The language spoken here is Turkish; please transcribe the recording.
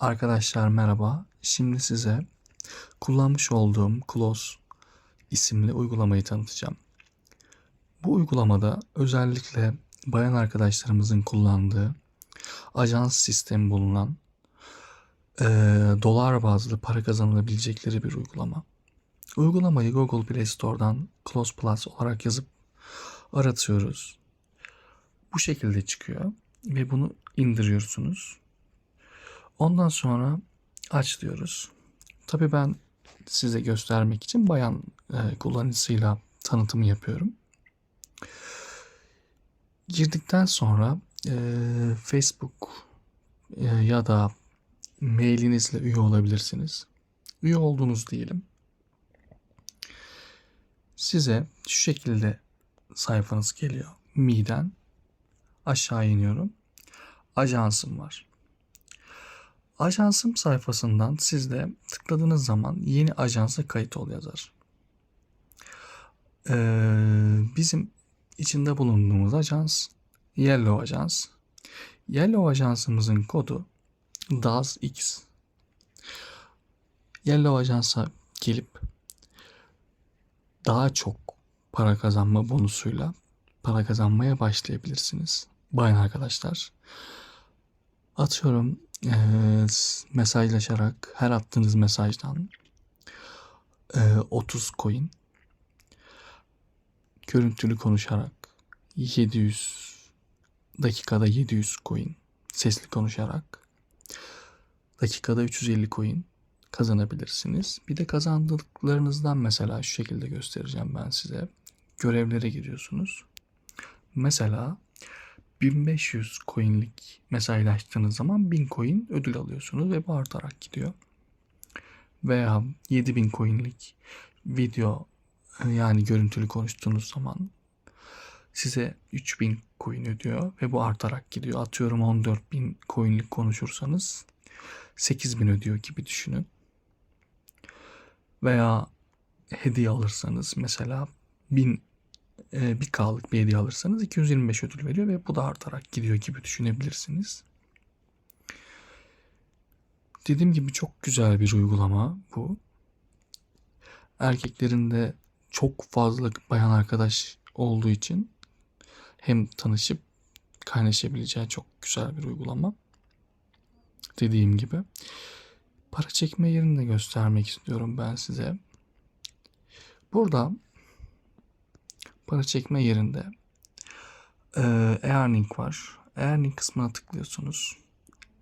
Arkadaşlar merhaba. Şimdi size kullanmış olduğum Close isimli uygulamayı tanıtacağım. Bu uygulamada özellikle bayan arkadaşlarımızın kullandığı ajans sistemi bulunan eee, dolar bazlı para kazanılabilecekleri bir uygulama. Uygulamayı Google Play Store'dan Close Plus olarak yazıp aratıyoruz. Bu şekilde çıkıyor ve bunu indiriyorsunuz. Ondan sonra aç diyoruz. Tabii ben size göstermek için bayan e, kullanıcısıyla tanıtımı yapıyorum. Girdikten sonra e, Facebook e, ya da mailinizle üye olabilirsiniz. Üye oldunuz diyelim. Size şu şekilde sayfanız geliyor. Mi'den aşağı iniyorum. Ajansım var. Ajansım sayfasından siz de tıkladığınız zaman yeni ajansa kayıt ol yazar. Ee, bizim içinde bulunduğumuz ajans Yellow Ajans. Yellow Ajansımızın kodu DAZX. Yellow Ajans'a gelip daha çok para kazanma bonusuyla para kazanmaya başlayabilirsiniz. Bayan arkadaşlar. Atıyorum eee, mesajlaşarak her attığınız mesajdan eee, 30 coin görüntülü konuşarak 700 dakikada 700 coin sesli konuşarak dakikada 350 coin kazanabilirsiniz. Bir de kazandıklarınızdan mesela şu şekilde göstereceğim ben size. Görevlere giriyorsunuz. Mesela 1500 coin'lik mesajlaştığınız zaman 1000 coin ödül alıyorsunuz ve bu artarak gidiyor. Veya 7000 coin'lik video yani görüntülü konuştuğunuz zaman size 3000 coin ödüyor ve bu artarak gidiyor. Atıyorum 14000 coin'lik konuşursanız 8000 ödüyor gibi düşünün. Veya hediye alırsanız mesela 1000 e, bir K'lık bir hediye alırsanız 225 ödül veriyor ve bu da artarak gidiyor gibi düşünebilirsiniz. Dediğim gibi çok güzel bir uygulama bu. Erkeklerin de çok fazla bayan arkadaş olduğu için hem tanışıp kaynaşabileceği çok güzel bir uygulama. Dediğim gibi. Para çekme yerini de göstermek istiyorum ben size. Burada para çekme yerinde e, earning var. Earning kısmına tıklıyorsunuz.